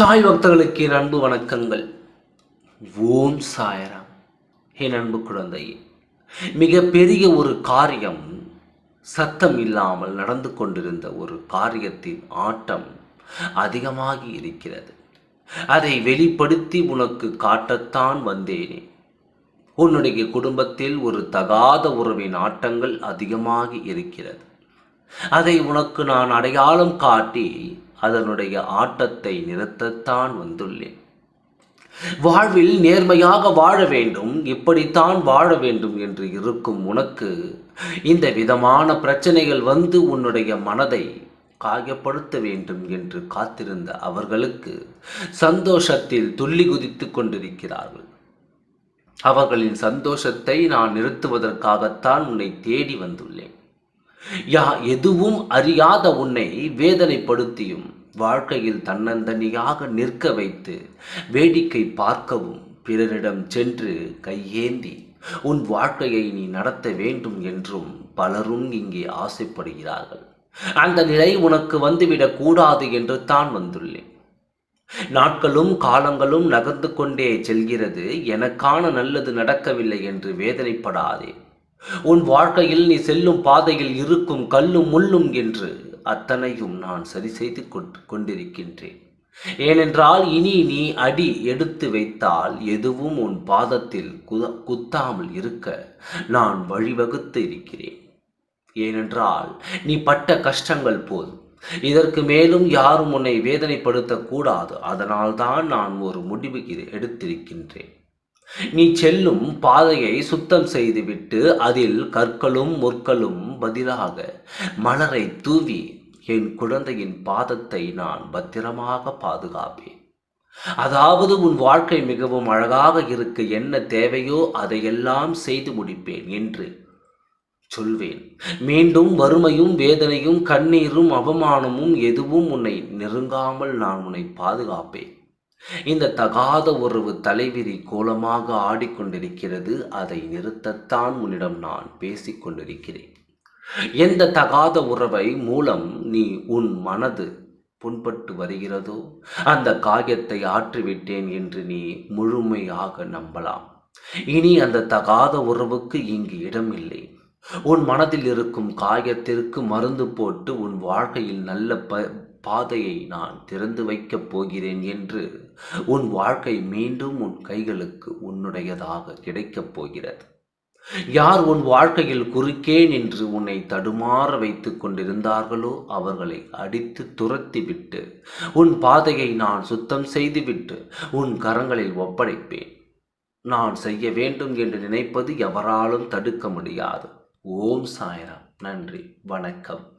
சாய் பக்தர்களுக்கு என் அன்பு வணக்கங்கள். ஓம் சாயராம். என் அன்பு குழந்தையே மிக பெரிய ஒரு காரியம் சத்தம் இல்லாமல் நடந்து கொண்டிருந்த ஒரு காரியத்தின் ஆட்டம் அதிகமாகி இருக்கிறது. அதை வெளிப்படுத்தி உனக்கு காட்டத்தான் வந்தேனே. உன்னுடைய குடும்பத்தில் ஒரு தகாத உறவின் ஆட்டங்கள் அதிகமாகி இருக்கிறது. அதை உனக்கு நான் அடையாளம் காட்டி அதனுடைய ஆட்டத்தை நிறுத்தத்தான் வந்துள்ளேன். வாழ்வில் நேர்மையாக வாழ வேண்டும் இப்படித்தான் வாழ வேண்டும் என்று இருக்கும் உனக்கு இந்த விதமான பிரச்சனைகள் வந்து உன்னுடைய மனதை காயப்படுத்த வேண்டும் என்று காத்திருந்த அவர்களுக்கு சந்தோஷத்தில் துள்ளி குதித்து கொண்டிருக்கிறார்கள். அவர்களின் சந்தோஷத்தை நான் நிறுத்துவதற்காகத்தான் உன்னை தேடி வந்துள்ளேன். யா எதுவும் அறியாத உன்னை வேதனைப்படுத்தியும் வாழ்க்கையில் தன்னந்தனியாக நிற்க வைத்து வேடிக்கை பார்க்கவும் பிறரிடம் சென்று கையேந்தி உன் வாழ்க்கையை நீ நடத்த வேண்டும் என்றும் பலரும் இங்கே ஆசைப்படுகிறார்கள். அந்த நிலை உனக்கு வந்துவிடக் கூடாது என்று தான் வந்துள்ளேன். நாட்களும் காலங்களும் நகர்ந்து கொண்டே செல்கிறது. எனக்கான நல்லது நடக்கவில்லை என்று வேதனைப்படாதே. உன் வாழ்க்கையில் நீ செல்லும் பாதையில் இருக்கும் கல்லும் முள்ளும் என்று அத்தனையும் நான் சரி செய்து கொண்டிருக்கின்றேன். ஏனென்றால் இனி நீ அடி எடுத்து வைத்தால் எதுவும் உன் பாதத்தில் குத்தாமல் இருக்க நான் வழிவகுத்து இருக்கிறேன். ஏனென்றால் நீ பட்ட கஷ்டங்கள் போதும். இதற்கு மேலும் யாரும் உன்னை வேதனைப்படுத்தக்கூடாது. அதனால்தான் நான் ஒரு முடிவு எடுத்திருக்கின்றேன். நீ செல்லும் பாதையை சுத்தம் செய்துவிட்டு அதில் கற்களும் முற்களும் பதிலாக மலரை தூவி என் குழந்தையின் பாதத்தை நான் பத்திரமாக பாதுகாப்பேன். அதாவது உன் வாழ்க்கை மிகவும் அழகாக இருக்க என்ன தேவையோ அதையெல்லாம் செய்து முடிப்பேன் என்று சொல்வேன். மீண்டும் வறுமையும் வேதனையும் கண்ணீரும் அவமானமும் எதுவும் உன்னை நெருங்காமல் நான் உன்னை பாதுகாப்பேன். இந்த தகாத உறவு தலைவிரி கோலமாக ஆடிக்கொண்டிருக்கிறது. அதை நிறுத்தத்தான் உன்னிடம் நான் பேசிக்கொண்டிருக்கிறேன். எந்த தகாத உறவை மூலம் நீ உன் மனது புண்பட்டு வருகிறதோ அந்த காயத்தை ஆற்றிவிட்டேன் என்று நீ முழுமையாக நம்பலாம். இனி அந்த தகாத உறவுக்கு இங்கு இடமில்லை. உன் மனதில் இருக்கும் காயத்திற்கு மருந்து போட்டு உன் வாழ்க்கையில் நல்ல ப பாதையை நான் திறந்து வைக்கப் போகிறேன் என்று உன் வாழ்க்கை மீண்டும் உன் கைகளுக்கு உன்னுடையதாக கிடைக்கப் போகிறது. யார் உன் வாழ்க்கையில் குறுக்கேன் என்று உன்னை தடுமாற வைத்து கொண்டிருந்தார்களோ அவர்களை அடித்து துரத்திவிட்டு உன் பாதையை நான் சுத்தம் செய்துவிட்டு உன் கரங்களில் ஒப்படைப்பேன். நான் செய்ய வேண்டும் என்று நினைப்பது எவராலும் தடுக்க முடியாது. ஓம் சாய்ராம். நன்றி. வணக்கம்.